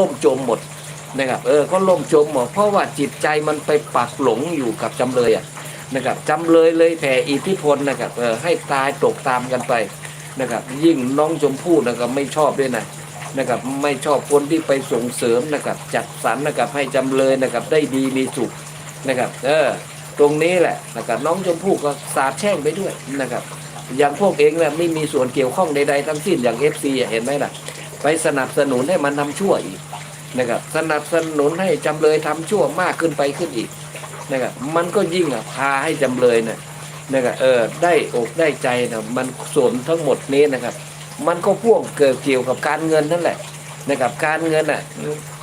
ล่มจมหมดนะครับเออก็ล่มจมหมดเพราะว่าจิตใจมันไปปักหลงอยู่กับจำเลยอะนะครับจำเลยเลยแผ่อิทธิพลนะครับเออให้ตายตกตามกันไปนะครับยิ่งน้องชมพู่นะครับไม่ชอบด้วยนะนะครับไม่ชอบคนที่ไปส่งเสริมนะครับจัดสรรนะครับให้จำเลยนะครับได้ดีมีสุขนะครับเออตรงนี้แหละนะครับน้องชมพู่ก็สาบแช่งไปด้วยนะครับอย่างพวกเองเนี่ยไม่มีส่วนเกี่ยวข้องใดๆทั้งสิ้นอย่าง FC อะเห็นไหมล่ะ ไปสนับสนุนให้มันทำชั่วอีก นะครับสนับสนุนให้จำเลยทำชั่วมากขึ้นไปขึ้นอีกนะครับมันก็ยิ่งอะพาให้จำเลยนี่ยนะครับเออได้อกได้ใจนะมันส่วนทั้งหมดนี้นะครับ มันก็พ่วงเกิดเกี่ยวกับการเงินนั่นแหละนะครับการเงินอะ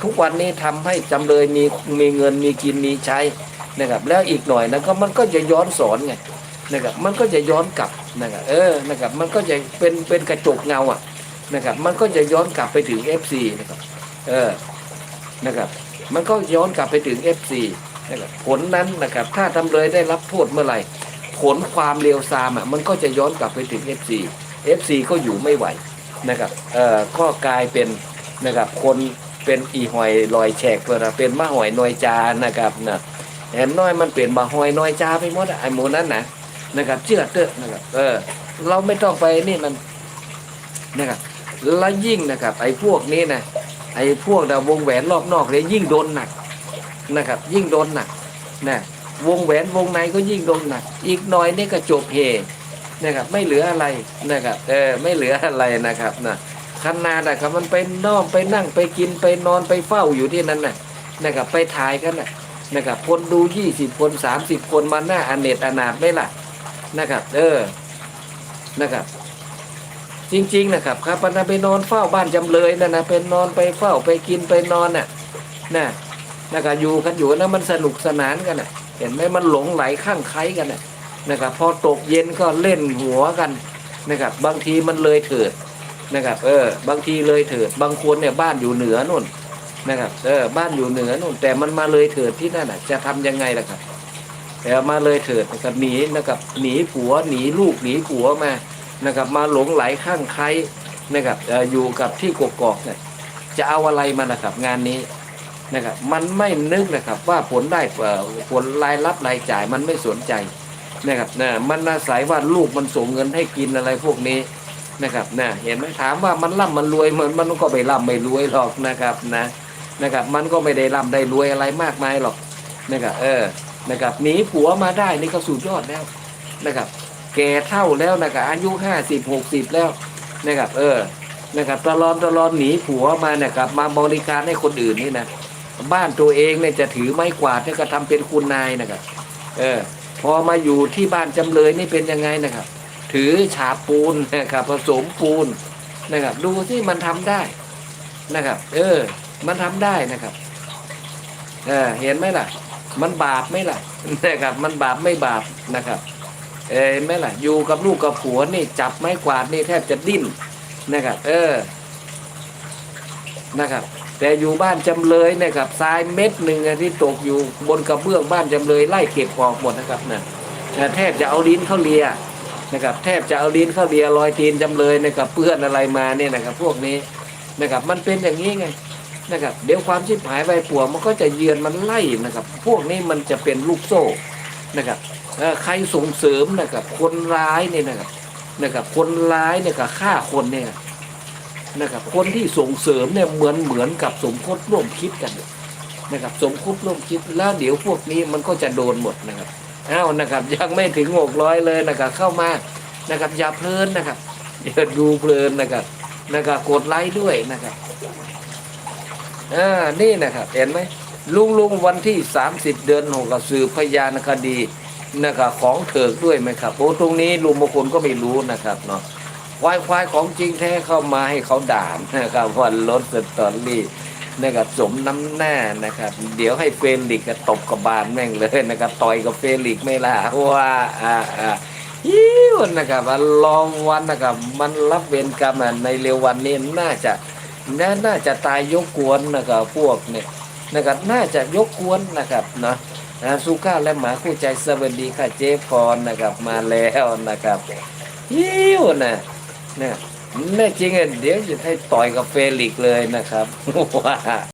ทุกวันนี้ทำให้จำเลยมีมีเงินมีกินมีใช้นะครับ แล้วอีกหน่อยนะก็มันก็จะย้อนสอนไงนะครับมันก็จะย้อนกลับนะครับเออนะครับมันก็จะเป็นเป็นกระจกเงาอะนะครับมันก็จะย้อนกลับไปถึง FC นะครับเออ นะครับ มันก็ย้อนกลับไปถึง FC นะครับผลนั้นนะครับถ้าทำเลยได้รับโทษเมื่อไหร่ ผลความเลวทรามอะมันก็จะย้อนกลับไปถึง FC FC ก็อยู่ไม่ไหวนะครับเอ่อก็กลายเป็นนะครับคนเป็นอีหอยลอยแฉกเวลาเป็นมะหอยนอยจานะครับนะเห็นน้อยมันเปลี่ยนมาหอยนอยจาไปหมดไอ้หมูนั้นนะนะครับเชื่อเถอะนะครับเออเราไม่ต้องไปนี่มันนะครับแล้วยิ่งนะครับไอ้พวกนี้นะ ไอ้พวกดาวงแหวนรอบนอกเลยยิ่งโดนหนักนะครับ ยิ่งโดนหนักนะวงแหวนวงในก็ยิ่งโดนหนัก อีกหน่อยนี่ก็จบเฮนะครับ ไม่เหลืออะไรนะครับเออไม่เหลืออะไรนะครับนะขนาดนะครับมันไปนอนไปนั่งไปกินไปนอนไปเฝ้าอยู่ที่นั้นนะนะครับไปถ่ายกันนะนะครับคนดูยี่สิบคนสามสิบคนมาหน้าอเนตอนาถไม่ล่ะนะครับ เออนะครับ จริงๆนะครับครับมันไปนอนเฝ้าบ้านจำเลยนะนะเป็นนอนไปเฝ้าไปกินไปนอนน่ะนะนะครับอยู่กันอยู่นะมันสนุกสนานกันน่ะ เห็นไหมมันหลงไหลข้างใครกันน่ะนะครับ พอตกเย็นก็เล่นหัวกันนะครับ บางทีมันเลยเถิดนะครับ เออ บางทีเลยเถิด บางคนเนี่ยบ้านอยู่เหนือนู่นนะครับ เออ บ้านอยู่เหนือนู่น แต่มันมาเลยเถิดที่นั่นน่ะ จะทำยังไงล่ะครับแต่มาเลยเถิดนะครับหนีนะครับหนีผัวหนีลูกหนีผัวมา นะครับมาหลงไหลข้างใครนะครับอยู่กับที่กกอกเนี่ยจะเอาอะไรมานะครับงานนี้นะครับมันไม่นึกนะครับว่าผลได้ผลรายรับรายจ่ายมันไม่สนใจนะครับนะมันอาศัยว่าลูกมันส่งเงินให้กินอะไรพวกนี้นะครับนะเห็นไหมถามว่ามันร่ำมันรวยมันมันก็ไม่ร่ำไม่รวยหรอกนะครับนะนะครับมันก็ไม่ได้ร่ำได้รวยอะไรมากมายหรอกนะครับเออนะครับหนีผัวมาได้นี่ก็สุดยอดแล้วนะครับ แก่เท่าแล้วนะครับอายุห้าสิบหกสิบแล้วนะครับเออนะครับตลอดตลอดหนีผัวมานะครับ มาบริการให้คนอื่นนี่นะบ้านตัวเองเนี่ยจะถือไม้กวาดเนี่ยก็ทำเป็นคุณนายนะครับเออพอมาอยู่ที่บ้านจำเลยนี่เป็นยังไงนะครับ ถือฉาบปูนนะครับผสมปูนนะครับ ดูที่มันทำได้นะครับ เออ มันทำได้นะครับเออเห็นไหมล่ะ มันบาปไหมล่ะนะครับ มันบาปไม่บาปนะครับ เอ้ยไหมล่ะ อยู่กับลูกกับผัวนี่จับไม้กวาดนี่แทบจะดิ้นนะครับ เออนะครับ แต่อยู่บ้านจำเลยนะครับทรายเม็ดหนึ่งที่ตกอยู่บนกระเบื้องบ้านจำเลยไล่เก็บออกหมดนะครับนะนะแทบจะเอาลิ้นเข้าเลียนะครับ แทบจะเอาลิ้นเข้าเลียรอยตีนจำเลยนะครับเพื่อนอะไรมาเนี่ยนะครับ พวกนี้นะครับ มันเป็นอย่างนี้ไงนะครับ เดี๋ยวความชิบหายไปผัวมันก็จะเยือนมันไล่นะครับ พวกนี้มันจะเป็นลูกโซ่ นะครับใครส่งเสริมนะครับคนร้ายเนี่ยนะครับนะครับคนร้ายเนี่ยกับฆ่าคนเนี่ยนะครับคนที่ส่งเสริมเนี่ยเหมือนเหมือนกับสมคบร่วมคิดกันนะครับสมคบร่วมคิดแล้วเดี๋ยวพวกนี้มันก็จะโดนหมดนะครับอ้าวนะครับยังไม่ถึงหกร้อยเลยนะครับเข้ามานะครับอย่าเพลินนะครับอย่าดูเพลินนะครับนะครับกดไลค์ด้วยนะครับอ่านี่นะครับเห็นไหม ลุงลุงวันที่ 30 เดือนหกกับสืบพยานคดีนะครับของเถิกด้วยไหมครับโอ้ตรงนี้ลุงบางคนก็ไม่รู้นะครับเนาะควายควายของจริงแท้เข้ามาให้เขาด่านะครับวันรถสตอรี่นะครับสมน้ำหน้านะครับ เดี๋ยวให้เฟรลิกกตบกระบาลแม่งเลยนะครับต่อยกับเฟรลิกไม่ล่ะว่าอ่าอ่ายิ้วนะครับวันลองวันนะครับ มันรับเวรกรรมในเร็ววันนี้น่าจะน่าน่าจะตายยกกวนนะครับพวกเนี่ย นะครับน่าจะยกกวนนะครับเนาะนะสุก้าและหมาคู่ใจสวัสดีค่ะเจฟอนนะครับมาแล้วนะครับยิ้วนะเนี่ยแน่จริงเดี๋ยวจะให้ต่อยกับเฟลิกเลยนะครับว่า